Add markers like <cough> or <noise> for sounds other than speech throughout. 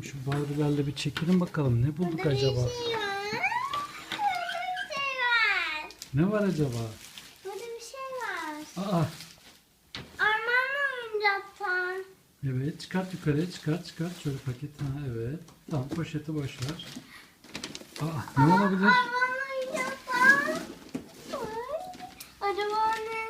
Şu Barbie'lerle bir çekelim bakalım ne bulduk Burada bir acaba? şey var. Burada bir şey var. Ne var acaba? Burada bir şey var. Aa Armağan oyuncaktan. evet çıkart yukarıya çıkart çıkart şöyle paket ha evet. Tamam poşeti boş ver. Aa ne olabilir? Armağan oyuncaktan. Acaba ne?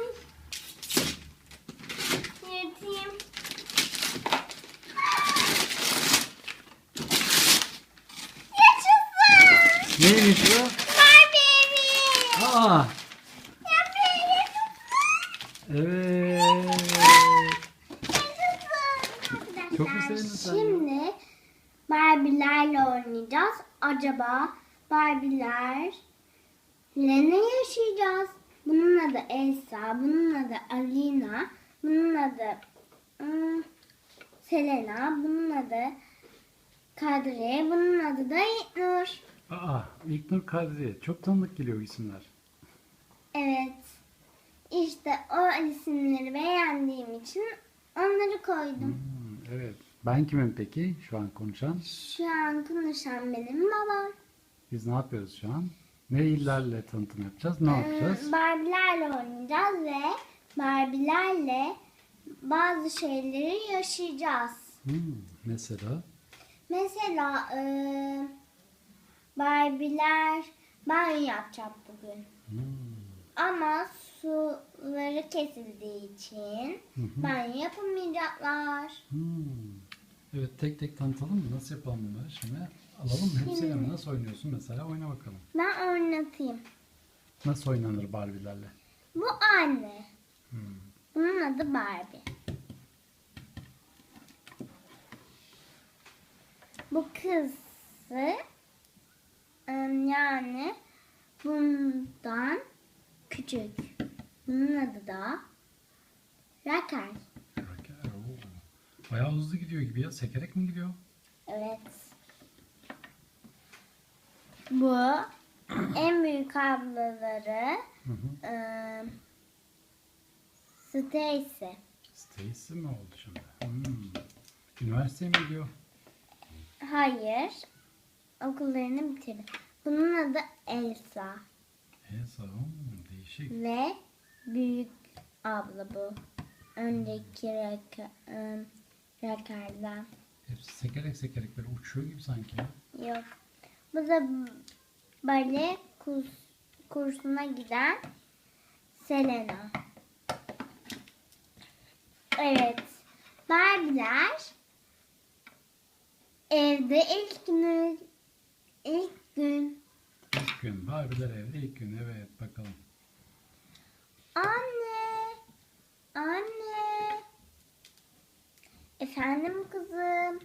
Neymiş bu? Barbie evi. Aa evet. Çok mu sevindin sen ya? Şimdi Barbie'lerle oynayacağız. Acaba Barbie'lerle ne yaşayacağız? Bunun adı Elsa, bunun adı Alina, bunun adı hmm, Selena, bunun adı Kadriye, bunun adı da İlknur. Aa İlknur Kadri çok tanıdık geliyor isimler. Evet. İşte o isimleri beğendiğim için onları koydum. Hmm, evet. Ben kimim peki şu an konuşan? Şu an konuşan benim babam. Biz ne yapıyoruz şu an? Ne illerle tanıtım yapacağız? Ne yapacağız? Ee, Barbie'lerle oynayacağız ve Barbie'lerle bazı şeyleri yaşayacağız. Hmm, mesela? Mesela e, Barbie'ler banyo yapacak bugün. Hmm, Ama suları kesildiği için Hı hı. banyo yapamayacaklar. hmm. Evet tek tek tanıtalım mı? Nasıl yapalım bunları şimdi? Alalım mı? Hepsiyle mi? Nasıl oynuyorsun mesela? Oyna bakalım. Ben oynatayım. Nasıl oynanır Barbie'lerle? Bu anne. Hmm. Bunun adı Barbie. Bu kızı yani bundan küçük. Bunun adı da. Raker, oo. Bayağı hızlı gidiyor gibi ya. Sekerek mi gidiyor? Evet. Bu en büyük ablaları Hı hı. ım, Stacy. Stacy mi oldu şimdi? Hmm. Üniversiteye mi gidiyor? Hayır. Okullarını bitirdi. Bunun adı Elsa. Elsa, hmm, değişik. Ve büyük abla bu. Öndeki raka, ım, rakardan. Hepsi sekerek sekerek böyle uçuyor gibi sanki. Yok. Bu da bale kurs, kursuna giden Selena. Evet. Barbie'ler evde ilk günü ilk gün İlk gün. Barbie'ler evde ilk gün. Evet bakalım. Anne. Anne. Efendim kızım.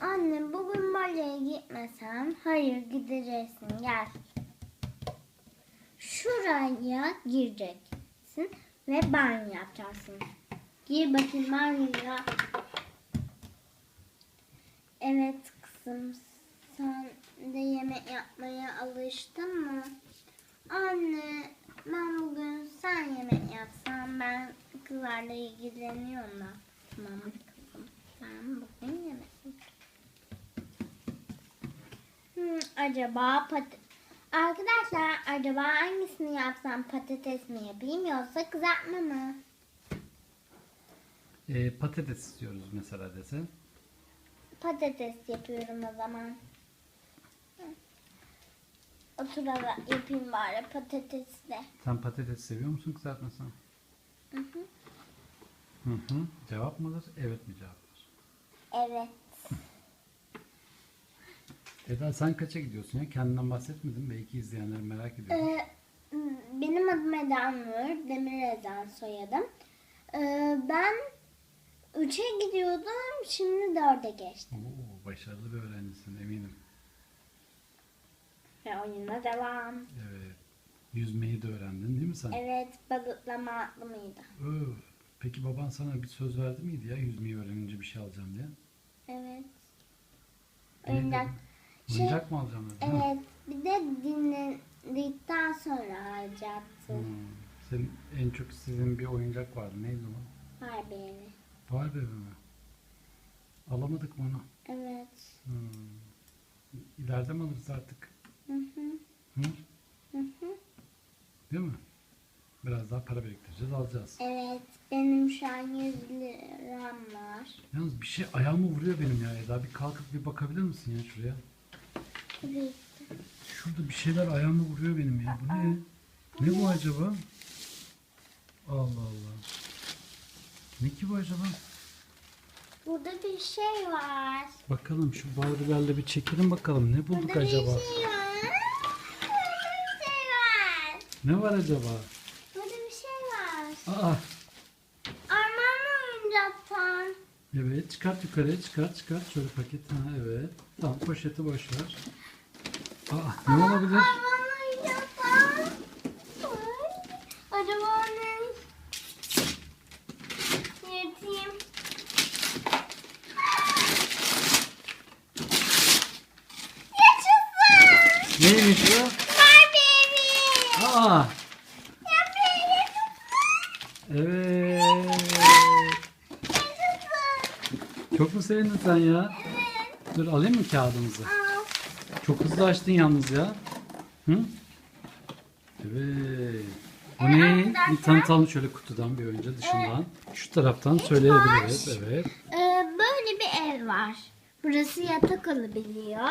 Anne bugün baleye gitmesem. Hayır gideceksin gel. Şuraya gireceksin ve banyo yapacaksın. Gir bakayım banyoya. Evet kızım. Sen de yemek yapmaya alıştın mı? Anne ben bugün sen yemek yapsan ben kızlarla ilgileniyorum da. Tamam kızım. Sen bugün yemek yap. Hmm, acaba pat Arkadaşlar acaba hangisini yapsam patates mi yapayım yoksa kızartma mı? Ee, patates istiyoruz mesela dese. Patates yapıyorum o zaman. Oturarak yapayım bari patatesle. Sen patates seviyor musun kızartmasını? Hı hı. Hı hı. Cevap mıdır? Evet mi cevaptır? Evet. Eda sen kaça gidiyorsun ya? Kendinden bahsetmedin. Belki izleyenler merak ediyor. Ee, benim adım Eda Nur, Demir Ezan soyadım. Ee, ben 3'e gidiyordum, şimdi 4'e geçtim. Oo, başarılı bir öğrencisin. Ve oyuna devam. Evet. Yüzmeyi de öğrendin değil mi sen? Evet, balıklama atlı mıydı? Öf. Peki baban sana bir söz verdi miydi ya yüzmeyi öğrenince bir şey alacağım diye? Evet. Neydi Oyuncak. Şey, Oyuncak mı alacağım dedi? mi? evet, bir de dinlendikten sonra alacaktım. Hmm. Senin en çok istediğin bir oyuncak vardı. Neydi o? Barbie evi. Barbie mi? Alamadık mı onu? Evet. Hmm. İleride mi alırız artık? Hı hı. Hı? Hı hı. Değil mi? Biraz daha para biriktireceğiz, alacağız. Evet. Benim şu an 100 liram var. Yalnız bir şey ayağıma vuruyor benim ya Eda. Bir kalkıp bir bakabilir misin ya şuraya? Evet. Şurada bir şeyler ayağıma vuruyor benim ya. Bu ne? Ne bu acaba? Allah Allah. Ne ki bu acaba? Burada bir şey var. Bakalım şu Barbie'lerle bir çekelim bakalım. Ne bulduk Burada acaba? bir şey var. Ne var acaba? Burada bir şey var. Aa, Armağan oyuncaktan. evet çıkart yukarıya çıkart çıkart şöyle paket. Ha evet. Tamam poşeti boş ver. Aa, ne olabilir? Armağan oyuncaktan. Ay, Acaba ne? Yırtayım. Yaşasın. Neymiş bu? Barbie evi. Aa, Barbie evet. Mu sevindin sen ya? Dur alayım mı kağıdımızı? Al. Çok hızlı açtın yalnız ya. Hı? Evet. Bu ne? Bir tanıtalım şöyle kutudan bir önce dışından. Şu taraftan söyleyebiliriz. Evet. Ee, böyle bir ev var. Burası yatak olabiliyor.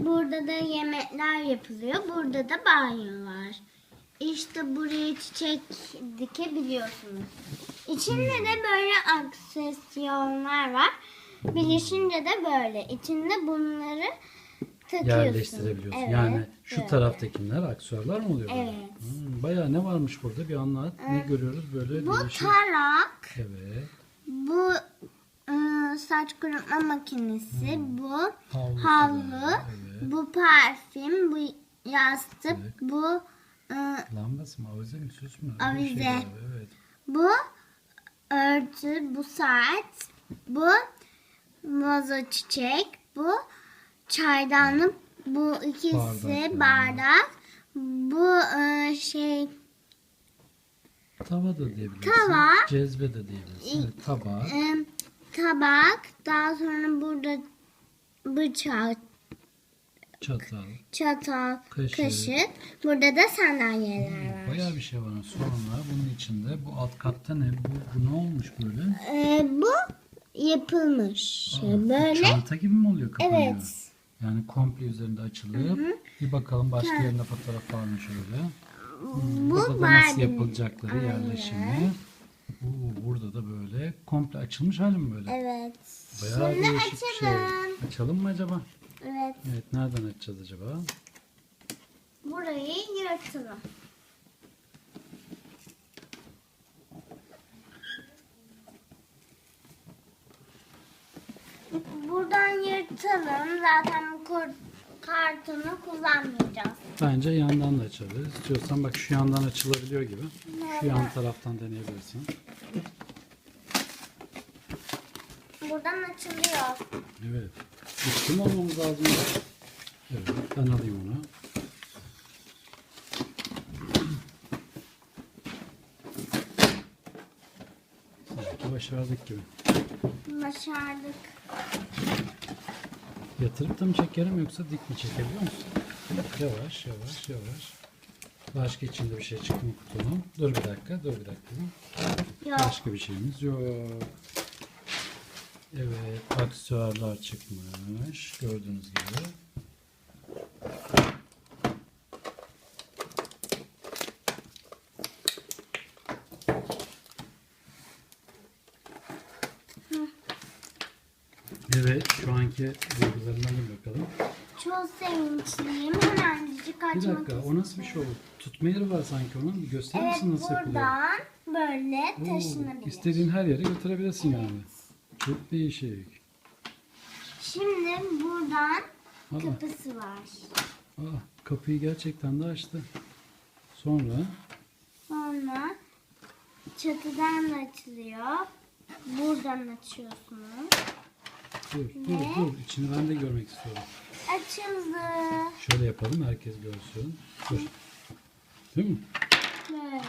Burada da yemekler yapılıyor. Burada da banyo var. İşte buraya çiçek dikebiliyorsunuz. İçinde de böyle aksesuarlar var. Birleşince de böyle. İçinde bunları takıyorsun. Yerleştirebiliyorsun. Evet, yani şu böyle. taraftakiler aksesuarlar mı oluyor? Evet. Hmm, bayağı ne varmış burada bir anlat. Ne görüyoruz böyle Bu değişik. tarak. Evet. Bu ıı, saç kurutma makinesi. Bu Havlusu havlu. var, evet. Bu parfüm. Bu yastık. Evet. Bu ıı, Lambası mı? Avize mi? Süs mü? Bir Avize. galiba, Evet. bu örtü. Bu saat. Bu vazo çiçek. Bu çaydanlık. Bu ikisi Bardak, bardak. Bu ıı, şey Tava da diyebilirsin. Tava. Cezve de diyebilirsin. Evet, tabak. ıı, tabak. Daha sonra burada bıçak, Çatal. çatal, Kaşık. kaşık. Burada da sandalyeler var. Bayağı bir şey var. Sonra bunun içinde bu alt katta ne? Bu, bu ne olmuş böyle? Ee, bu yapılmış. Aa, Böyle. Çanta gibi mi oluyor kapanıyor? Evet. Yani komple üzerinde açılıp bir bakalım başka yerine fotoğraf mı şöyle. Hmm, Bu burada da nasıl yapılacakları yerleşimi. Oo, burada da böyle komple açılmış hali mi böyle? Evet. Bayağı Şimdi değişik bir şey. açalım. Açalım mı acaba? Evet. Evet nereden açacağız acaba? Burayı yırtalım. Buradan yırtalım. Zaten bu kartonu kullanmayacağız. Bence yandan da açabiliriz. İstiyorsan bak şu yandan açılabiliyor gibi. Şu yan taraftan deneyebilirsin. Buradan açılıyor. Evet. Üstüm olmamız lazım. Evet ben alayım onu. Sanki başardık gibi. Başardık. Yatırıp da mı çekerim yoksa dik mi çekebiliyor musun? Yavaş yavaş yavaş. Başka içinde bir şey çıktı mı kutunun? Dur bir dakika dur bir dakika. Yok. Başka bir şeyimiz yok. Evet aksesuarlar çıkmış. Gördüğünüz gibi. Anki duygularını alayım bakalım. Çok sevinçliyim. Hemencik Bir açmak dakika o nasıl bir şey olur? Tutma yeri var sanki onun. Bir gösterir Evet misin nasıl yapılıyor? buradan böyle Oo, taşınabilir. istediğin her yere götürebilirsin yani. Çok değişik. Şimdi buradan Aa, kapısı var. aa, kapıyı gerçekten de açtı. Sonra Sonra çatıdan da açılıyor. Buradan açıyorsunuz. Dur dur dur içini ben de görmek istiyorum. Açıldı. Şöyle yapalım herkes görsün. Dur. Değil mi? Böyle.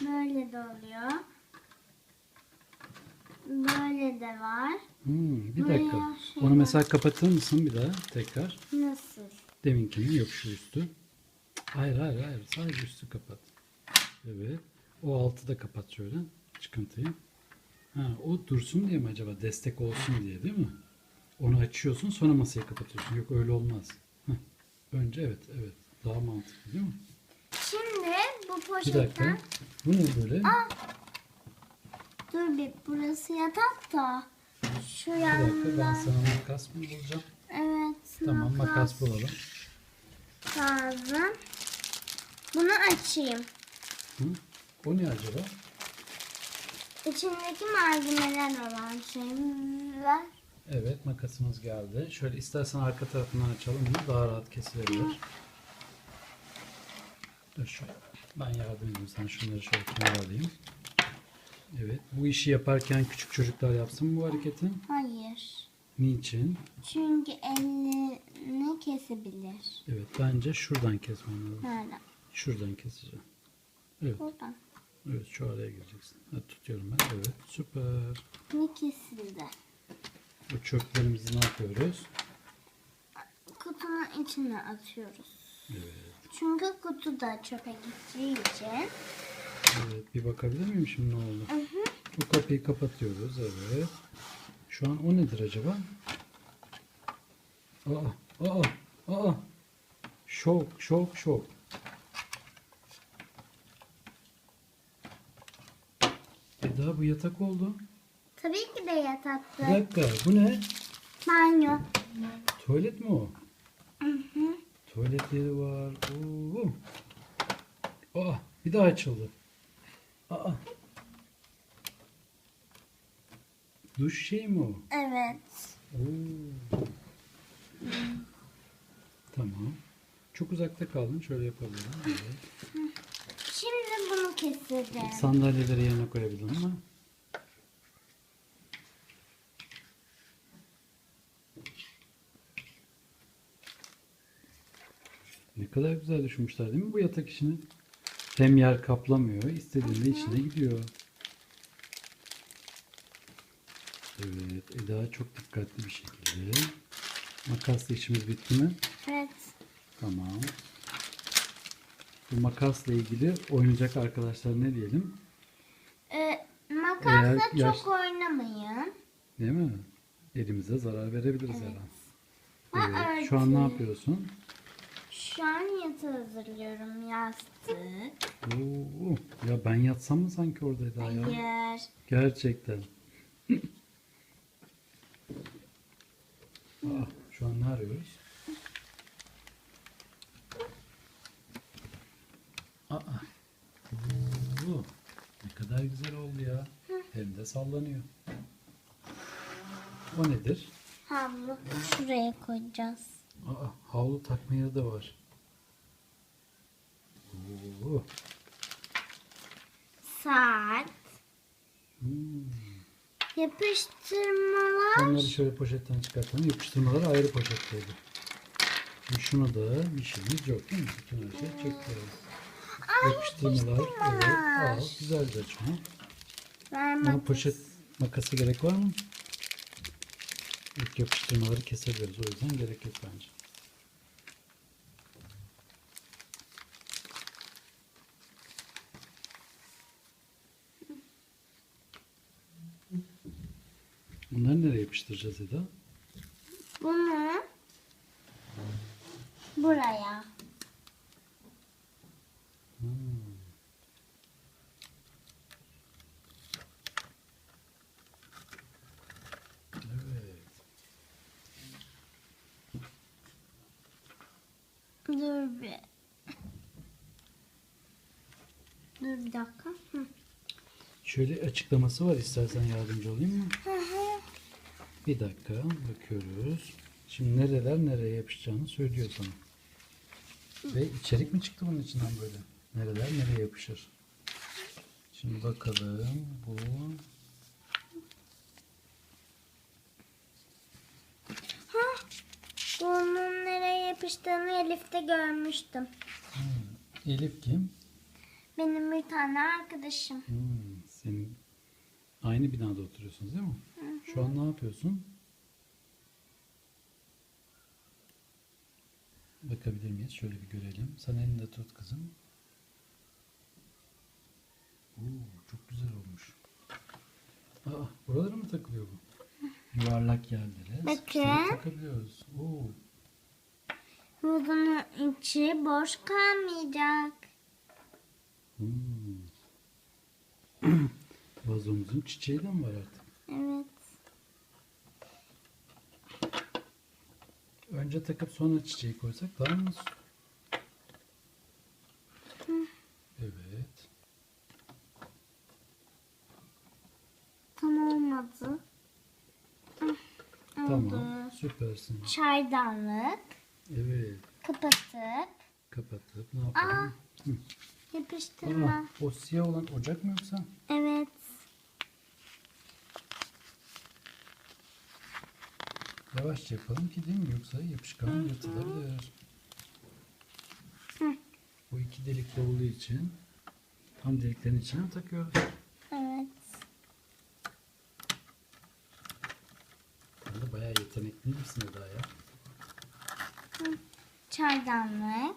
Böyle de oluyor. Böyle de var. Hmm, bir dakika. şey Onu var. mesela kapatır mısın bir daha tekrar? Nasıl? Deminkini yok şu üstü. Hayır hayır hayır. Sadece üstü kapat. Evet. O altı da kapat şöyle. Çıkıntıyı. Ha, o dursun diye mi acaba? Destek olsun diye değil mi? Onu açıyorsun sonra masayı kapatıyorsun. Yok öyle olmaz. Heh. Önce evet evet. Daha mantıklı değil mi? Şimdi bu Bir poşetten... dakika. Bu ne böyle? Dur bir burası yatak da. Şu Bir dakika ben yandan. sana makas mı bulacağım? Evet. Tamam makas bulalım. lazım. Bunu açayım. Hı? O ne acaba? İçindeki malzemeler olan şeyler. Evet makasımız geldi. Şöyle istersen arka tarafından açalım bunu daha rahat kesilebilir. Dur şöyle. Ben yardım edeyim sana şunları şöyle kenara alayım. Evet bu işi yaparken küçük çocuklar yapsın mı bu hareketi? Hayır. Niçin? Çünkü elini kesebilir. Evet bence şuradan kesmem lazım. Nerede? Şuradan keseceğim. Evet, Buradan. Evet şu araya gireceksin. Hadi tutuyorum ben. Evet süper. Ne kesildi? Bu çöplerimizi ne yapıyoruz? Kutunun içine atıyoruz. Evet. Çünkü kutu da çöpe gideceği için. Evet bir bakabilir miyim şimdi ne oldu? Hı hı. Bu kapıyı kapatıyoruz. Evet. Şu an o nedir acaba? Aa, aa, aa. Şok, şok, şok. Eda bu yatak oldu. Tabii ki de yataktı. Bir dakika bu ne? Banyo. Tuvalet mi o? Hı hı. Tuvalet yeri var. Oo. Aa, bir daha açıldı. Aa. Duş şey mi o? Evet. Oo. Tamam. Çok uzakta kaldın. Şöyle yapabilirim. Evet. Bunu keselim. Sandalyeleri yerine koyabilirim ama. Ne kadar güzel düşünmüşler değil mi bu yatak işini? Hem yer kaplamıyor, istediğinde içine gidiyor. Evet, Eda çok dikkatli bir şekilde. Makasla işimiz bitti mi? Evet. Tamam. Bu makasla ilgili oynayacak arkadaşlar ne diyelim? Ee, makasla Eğer çok yaş- oynamayın. Değil mi? Elimize zarar verebiliriz her an. Evet. Şu an ne yapıyorsun? Şu an yatağı hazırlıyorum. Yastık. Oo, ya ben yatsam mı sanki orada Eda ya? Hayır. Gerçekten. Aa, <clears throat> şu an ne arıyoruz? Kadar güzel oldu ya. Hem de sallanıyor. O nedir? Havlu şuraya koyacağız. Aa, havlu takma yeri de var. Oo. Saat. Hmm. Yapıştırmalar. Onları şöyle poşetten çıkartalım. Yapıştırmalar ayrı poşetteydi. Şuna da bir şeyimiz yok değil mi? Bütün her şey çekti. Yapıştırmalar. Evet. Al. Güzelce açma. Ver Buna makas. poşet makası gerek var mı? İlk yapıştırmaları kesebiliriz. O yüzden gerek yok bence. Bunları nereye yapıştıracağız Eda? Bunu buraya. Hmm. Evet. Dur bir. Dur bir dakika. Hı. Şöyle açıklaması var istersen yardımcı olayım mı? Hı hı. Bir dakika bakıyoruz. Şimdi nereler nereye yapışacağını söylüyor sana. Ve içerik mi çıktı bunun içinden böyle? Nereler nereye yapışır? Şimdi bakalım bu Bunun nereye yapıştığını Elif'te görmüştüm. Elif kim? Benim bir tane arkadaşım. Hmm, senin aynı binada oturuyorsunuz değil mi? Şu an ne yapıyorsun? Bakabilir miyiz? Şöyle bir görelim. Sen elinde tut kızım. Oo, çok güzel olmuş. Aa, buralara mı takılıyor bu? Yuvarlak yerlere. Bakın. takabiliyoruz. Oo, Bunun içi boş kalmayacak. hmm. <clears throat> Vazomuzun çiçeği de mi var artık? Evet. Önce takıp sonra çiçeği koysak daha mı? Evet. Tam olmadı. Tamam. Oldu. Süpersin. Çaydanlık. Evet. Kapatıp Kapatıp ne yapalım? Hı. yapıştırma. Aa, o siyah olan ocak mı yoksa? Evet. Yavaşça yapalım ki değil mi? Yoksa yapışkan yırtılabilir. Hı. Bu iki delikli olduğu için tam deliklerin içine takıyoruz? Evet. Sen de bayağı yetenekli misin Eda ya? Çaydanlık.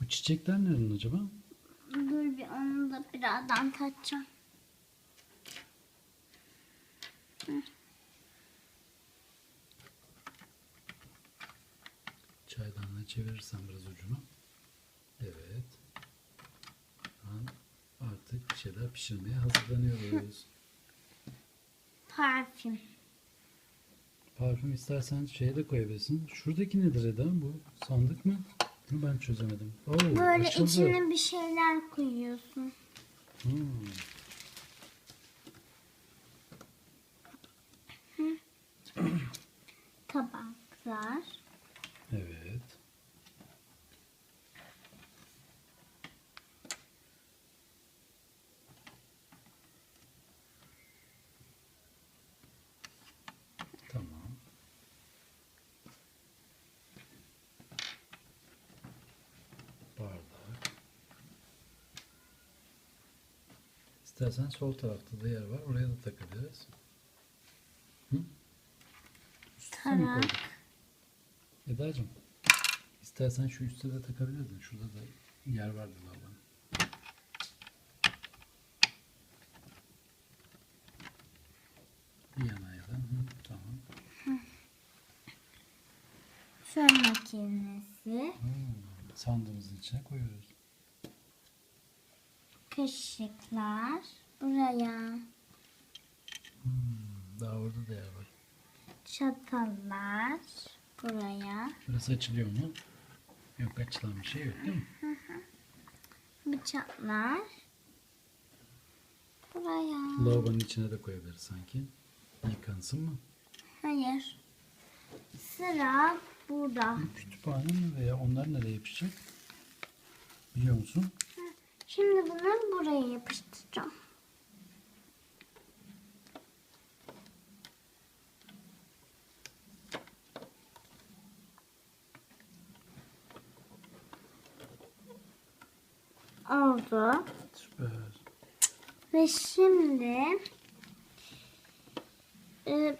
Bu çiçekler nereden acaba? Dur bir onu da birazdan takacağım. Çaydanlığı çevirirsen biraz ucunu. Evet. Artık bir şeyler pişirmeye hazırlanıyoruz. <laughs> Parfüm. Parfüm istersen şeye de koyabilirsin. Şuradaki nedir Eda? Bu sandık mı? Bunu ben çözemedim. Oo, Böyle açıldı. içine bir şeyler koyuyorsun. Hmm. Tabaklar. Evet. Tamam. Bardak. İstersen sol tarafta da yer var. Oraya da takabiliriz. Hı? Üstüne mi Tarak. koyduk? Eda'cığım istersen şu üstte de takabilirdin. Şurada da yer vardı lavabonun. Bir yana ya da. Hı, tamam. Fön makinesi. Hmm, sandığımızın içine koyuyoruz. Kaşıklar. Buraya. Hmm, daha orada da yer var. Çatallar. Buraya. Burası açılıyor mu? Yok açılan bir şey yok değil mi? Bıçaklar. Buraya. Lavabonun içine de koyabiliriz sanki. Yıkansın mı? Hayır. Sıra burada. Kütüphane mi veya onlar nereye yapışacak? Biliyor musun? Şimdi bunu buraya yapıştıracağım. Oldu. Süper. Ve şimdi e,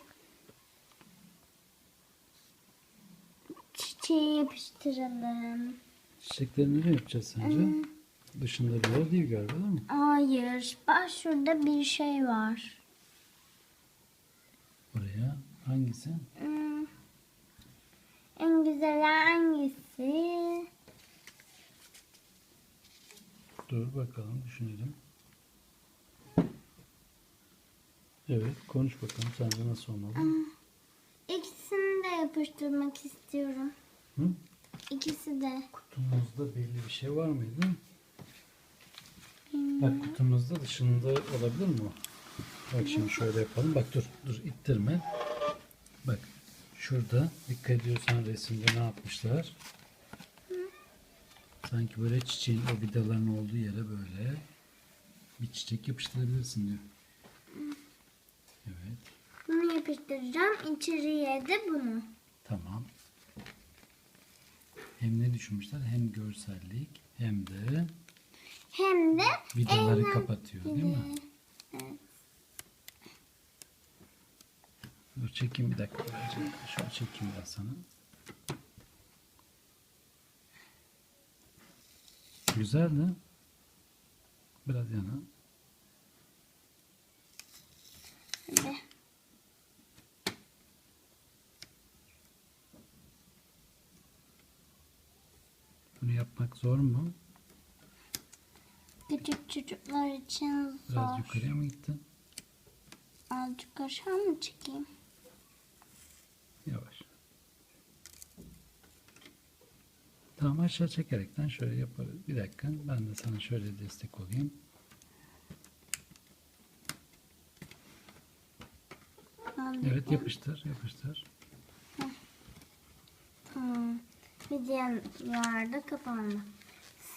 çiçeği yapıştıralım. Çiçekleri nereye yapacağız sence? Dışında bir yer değil galiba değil mi? Hayır. Bak şurada bir şey var. Oraya hangisi? Hmm. En güzel hangisi? Dur bakalım düşünelim. Evet konuş bakalım sence nasıl olmalı? İkisini de yapıştırmak istiyorum. Hı? İkisi de. Kutumuzda belli bir şey var mıydı? Bak kutumuzda dışında olabilir mi o? Bak şimdi şöyle yapalım. Bak dur dur ittirme. Bak şurada dikkat ediyorsan resimde ne yapmışlar? Sanki böyle çiçeğin o vidaların olduğu yere böyle bir çiçek yapıştırabilirsin diyor. Evet. Bunu yapıştıracağım. İçeriye de bunu. Tamam. Hem ne düşünmüşler? Hem görsellik hem de Hem de vidaları kapatıyor değil mi? Evet. Dur çekeyim bir dakika. Şöyle çekeyim biraz sana. Güzel de. Biraz yana. Hadi. Bunu yapmak zor mu? Küçük çocuklar için Biraz zor. yukarıya mı gittin? Azıcık aşağı mı çekeyim? Yavaş. Tamam aşağı çekerekten şöyle yaparız. Bir dakika ben de sana şöyle destek olayım. Aldım. Evet yapıştır yapıştır. Tamam. Bir diğer kapandı.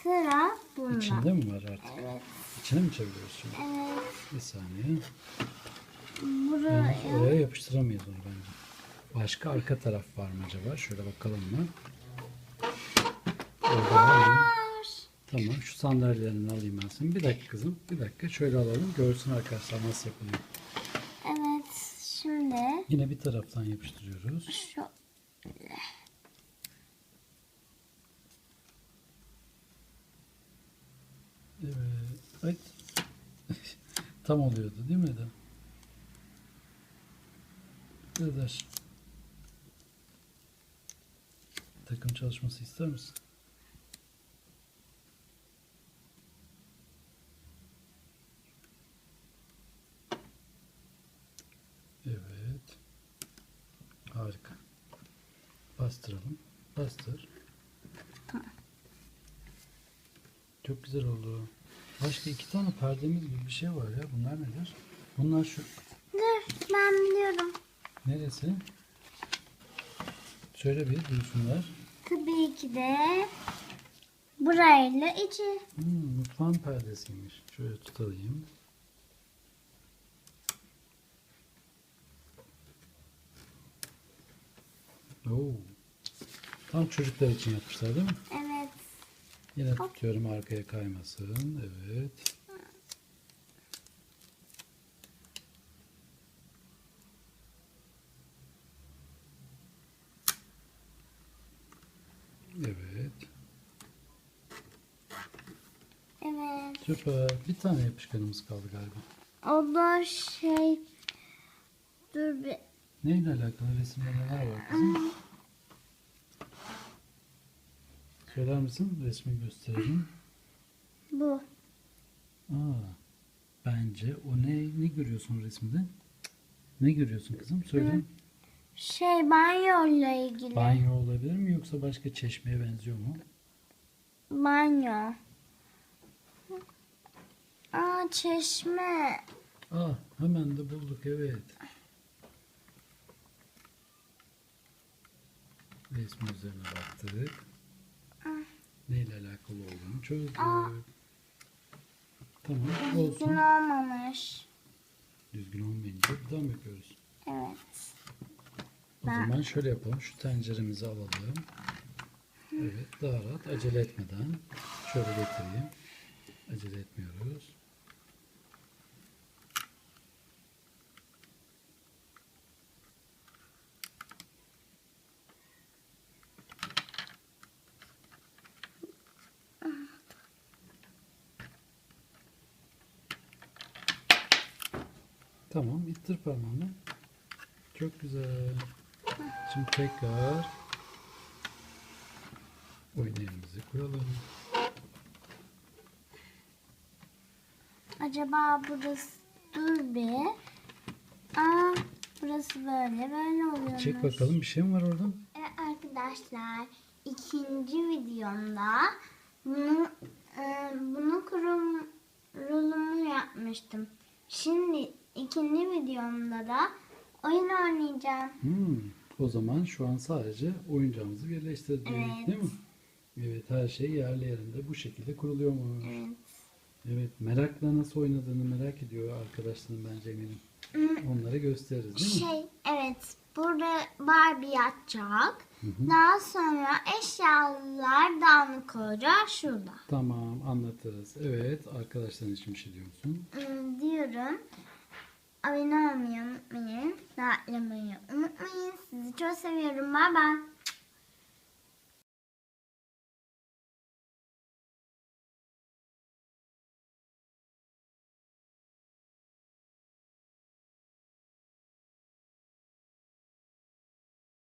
Sıra bunda. İçinde mi var artık? Evet. İçine mi çeviriyoruz şimdi? Evet. Bir saniye. Buraya. Yani oraya yapıştıramayız onu bence. Başka arka taraf var mı acaba? Şöyle bakalım mı? Orada var mı? Var. Tamam şu sandalyelerini alayım ben senin. Bir dakika kızım. Bir dakika şöyle alalım. Görsün arkadaşlar nasıl yapılıyor. Evet. Şimdi Yine bir taraftan yapıştırıyoruz. şu Ay. <laughs> Tam oluyordu değil mi Eda? Aç. Takım çalışması ister misin? Evet. Harika. Bastıralım. Bastır. Çok güzel oldu. Başka iki tane perdemiz gibi bir şey var ya. Bunlar nedir? Bunlar şu Dur ben biliyorum. neresi? Şöyle bir duysunlar. Tabii ki de burayla içi. Hmm, mutfağın perdesiymiş. Şöyle tutalım. Oo. Tam çocuklar için yapmışlar değil mi? Evet. Yine tutuyorum arkaya kaymasın. Evet. Evet. Evet. Süper. Bir tane yapışkanımız kaldı galiba. O da şey dur bir Neyle alakalı resimde neler var kızım? Söyler misin? Resmi gösterelim. bu. Aa, bence o ne ne görüyorsun resimde? Ne görüyorsun kızım? Söyle. Şey banyoyla ilgili. Banyo olabilir mi yoksa başka çeşmeye benziyor mu? Banyo. Aa çeşme. Aa, hemen de bulduk evet. Resmi üzerine baktık. Neyle alakalı olduğunu çözdük. Aa. Tamam Düzgün olsun. olmamış. Düzgün olmayınca bir daha mı yapıyoruz? Evet. O Ben- zaman şöyle yapalım. Şu tenceremizi alalım. Evet daha rahat acele etmeden şöyle getireyim. Acele etmiyoruz. Tamam ittir parmağını. Çok güzel. Şimdi tekrar yerimizi kuralım. Acaba burası dur bir. Aa burası böyle böyle oluyormuş. Çek bakalım bir şey mi var orada? Evet arkadaşlar ikinci videomda bunu e, bunu kurum kurulumu yapmıştım. Şimdi ikinci videomda da oyun oynayacağım. Hmm, o zaman şu an sadece oyuncağımızı birleştirdik evet. değil mi? Evet her şey yerli yerinde bu şekilde kuruluyor mu? Evet. Evet merakla nasıl oynadığını merak ediyor arkadaşların bence eminim. Hmm. Onlara gösteririz değil şey, mi? Şey evet burada Barbie yatacak. Daha sonra eşyalar dağınık olacak şurada. Tamam anlatırız. Evet arkadaşların için bir şey diyorsun. Hmm, diyorum abone olmayı unutmayın. Like'lamayı unutmayın. Sizi çok seviyorum. Bay bay.